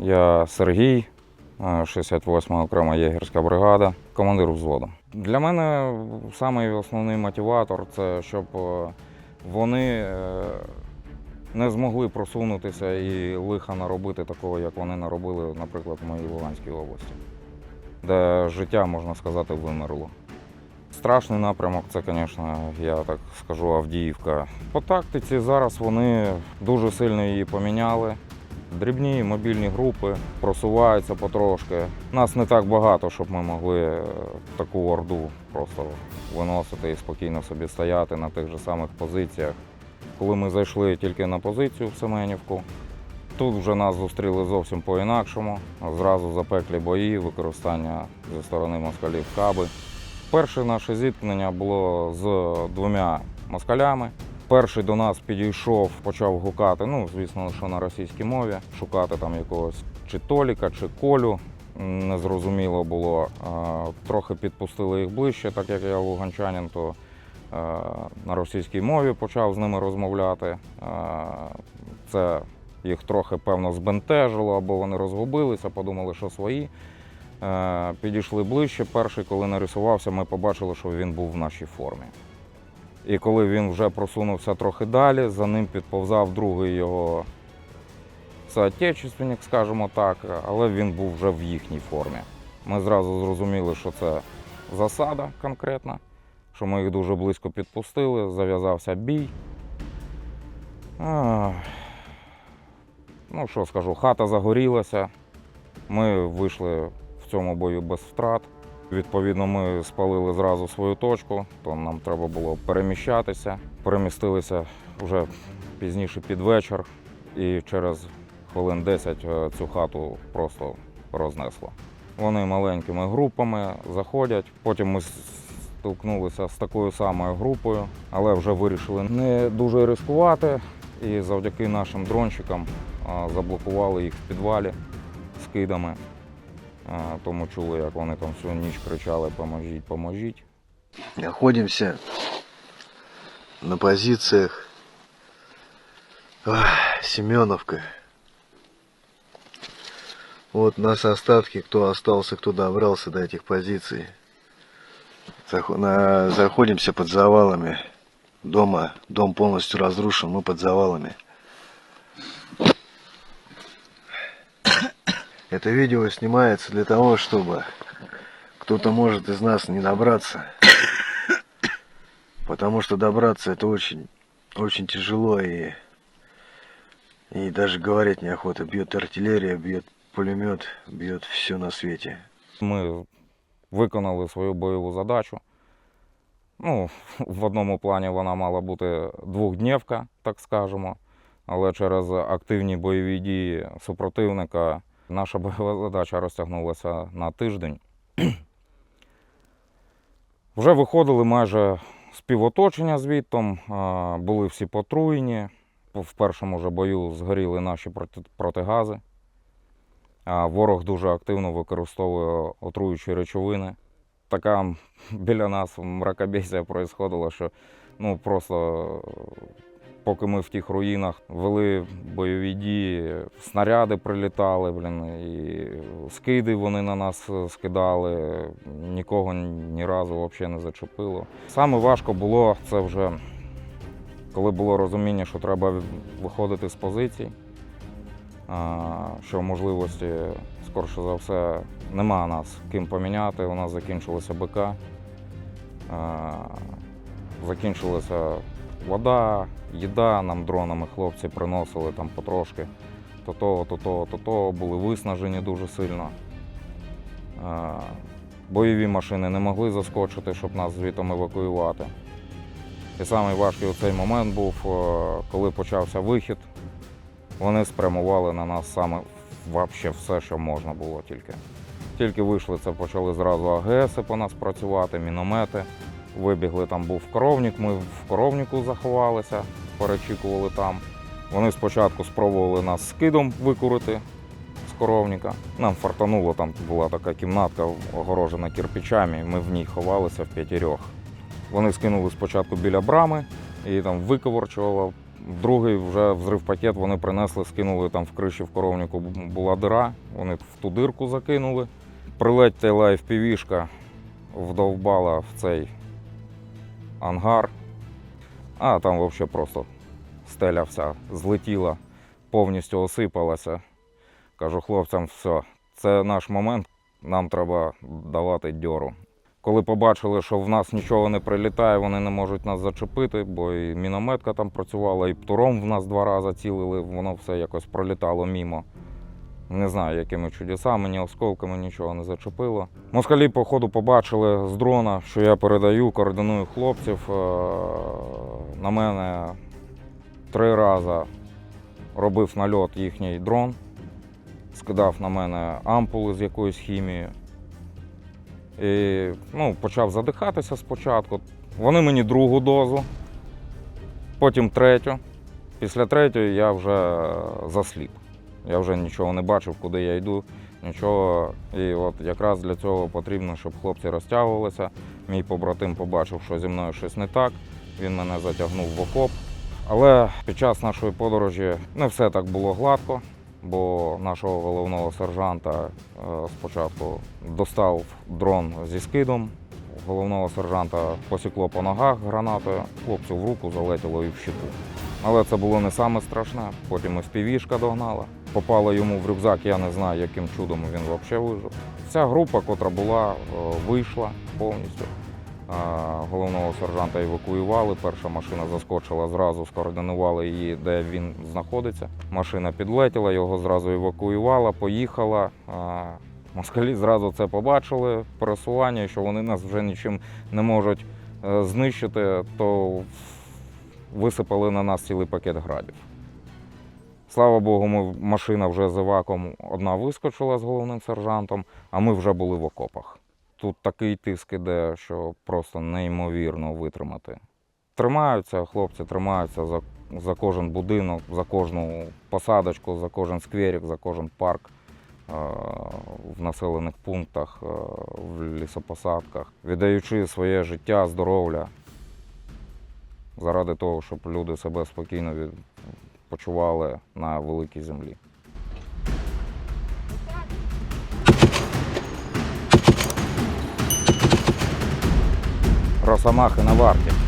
Я Сергій, е, 68-ма окрема єгерська бригада, командир взводу. Для мене самий основний мотиватор це щоб е, вони е, не змогли просунутися і лиха наробити такого, як вони наробили, наприклад, в моїй Луганській області, де життя, можна сказати, вимерло. Страшний напрямок це, звісно, я так скажу, Авдіївка. По тактиці зараз вони дуже сильно її поміняли. Дрібні мобільні групи просуваються потрошки. Нас не так багато, щоб ми могли е, таку орду просто виносити і спокійно собі стояти на тих же самих позиціях. Коли ми зайшли тільки на позицію в Семенівку, тут вже нас зустріли зовсім по-інакшому. Зразу запеклі бої, використання зі сторони москалів каби. Перше наше зіткнення було з двома москалями. Перший до нас підійшов, почав гукати, ну, звісно, що на російській мові, шукати там якогось чи Толіка, чи Колю. Незрозуміло було. Трохи підпустили їх ближче, так як я луганчанин, то е, на російській мові почав з ними розмовляти. Е, Це їх трохи, певно, збентежило, або вони розгубилися, подумали, що свої. Е, Підійшли ближче. Перший, коли нарисувався, ми побачили, що він був в нашій формі. І коли він вже просунувся трохи далі, за ним підповзав другий його соотечественник, скажімо так, але він був вже в їхній формі. Ми зразу зрозуміли, що це засада конкретна, що ми їх дуже близько підпустили, зав'язався бій. Ну, що скажу, хата загорілася. Ми вийшли в цьому бою без втрат. Відповідно, ми спалили зразу свою точку, то нам треба було переміщатися. Перемістилися вже пізніше під вечір, і через хвилин 10 е, цю хату просто рознесло. Вони маленькими групами заходять. Потім ми столкнулися з такою самою групою, але вже вирішили не дуже ризикувати. І завдяки нашим дрончикам заблокували їх в підвалі скидами. А, Тому чули, як вони там всю ніч кричали Поможіть, поможіть. Находимся на позициях Ах, Семеновка. Вот наши остатки, кто остался, кто добрался до этих позиций. Зах- на- Заходимся под завалами. Дома, дом полностью разрушен, мы под завалами. Это видео снимается для того, чтобы кто-то может из нас не добраться. Потому что добраться это очень, очень тяжело и, и даже говорить неохота. Бьет артиллерия, бьет пулемет, бьет все на свете. Ми виконали свою бойову задачу. Ну, в одному плані вона мала бути двохдневка, так скажемо. Але через активні бойові дії супротивника наша бойова задача розтягнулася на тиждень. Вже виходили майже з півоточення звідтом, були всі потруєні. В першому же бою згоріли наші протигази. Ворог дуже активно використовує отруючі речовини. Така біля нас мракобесія происходила, що ну просто поки ми в тих руїнах вели бойові дії, снаряди прилітали, блін, і скиди вони на нас скидали, нікого ні разу взагалі не зачепило. Саме важко було це вже коли було розуміння, що треба виходити з позицій що можливості, скорше за все, нема нас ким поміняти. У нас закінчилася БК, а, закінчилася вода, їда, нам дронами хлопці приносили там потрошки. То того, то того, то того, були виснажені дуже сильно. Бойові машини не могли заскочити, щоб нас звітом евакуювати. І найважкий цей момент був, е, коли почався вихід вони спрямували на нас саме вообще все, що можна було тільки. Тільки вийшли, це почали зразу АГСи по нас працювати, міномети. Вибігли, там був коровник, ми в коровнику заховалися, перечікували там. Вони спочатку спробували нас скидом викурити з коровника. Нам фартануло, там була така кімнатка огорожена кирпичами, ми в ній ховалися в п'ятірьох. Вони скинули спочатку біля брами і там виковорчувало Другий вже взрив пакет вони принесли, скинули там в криші в коровнику була дира, вони в ту дирку закинули. Прилетіла FPV-шка, вдовбала в цей ангар, а там взагалі просто стеля вся злетіла, повністю осипалася. Кажу хлопцям, все, це наш момент, нам треба давати дьору. Коли побачили, що в нас нічого не прилітає, вони не можуть нас зачепити, бо і мінометка там працювала, і птуром в нас два рази цілили, воно все якось пролітало мімо. Не знаю, якими чудесами, ні осколками нічого не зачепило. Москалі, походу, побачили з дрона, що я передаю, координую хлопців. Е, На мене три рази робив нальот їхній дрон, скидав на мене ампули з якоюсь хімією. І ну, почав задихатися спочатку. Вони мені другу дозу, потім третю. Після третьої я вже засліп. Я вже нічого не бачив, куди я йду, нічого. І от якраз для цього потрібно, щоб хлопці розтягувалися. Мій побратим побачив, що зі мною щось не так. Він мене затягнув в окоп. Але під час нашої подорожі не все так було гладко, бо нашого головного сержанта е, спочатку достав дрон зі скидом. Головного сержанта посікло по ногах гранатою, хлопцю в руку залетіло і в щиту. Але це було не саме страшне. Потім і впівішка догнала. Попала йому в рюкзак, я не знаю, яким чудом він взагалі вижив. Вся група, котра була, е, вийшла повністю. Е, Головного сержанта евакуювали. Перша машина заскочила зразу, скоординували її, де він знаходиться. Машина підлетіла, його зразу евакуювала, поїхала. Е, Москалі зразу це побачили, пересування, що вони нас вже нічим не можуть знищити, то висипали на нас цілий пакет градів. Слава Богу, ми, машина вже з еваком одна вискочила з головним сержантом, а ми вже були в окопах. Тут такий тиск іде, що просто неймовірно витримати. Тримаються, хлопці тримаються за, за кожен будинок, за кожну посадочку, за кожен скверик, за кожен парк е, в населених пунктах, е, в лісопосадках, віддаючи своє життя, здоров'я заради того, щоб люди себе спокійно від... почували на великій землі. Росомахи на варті.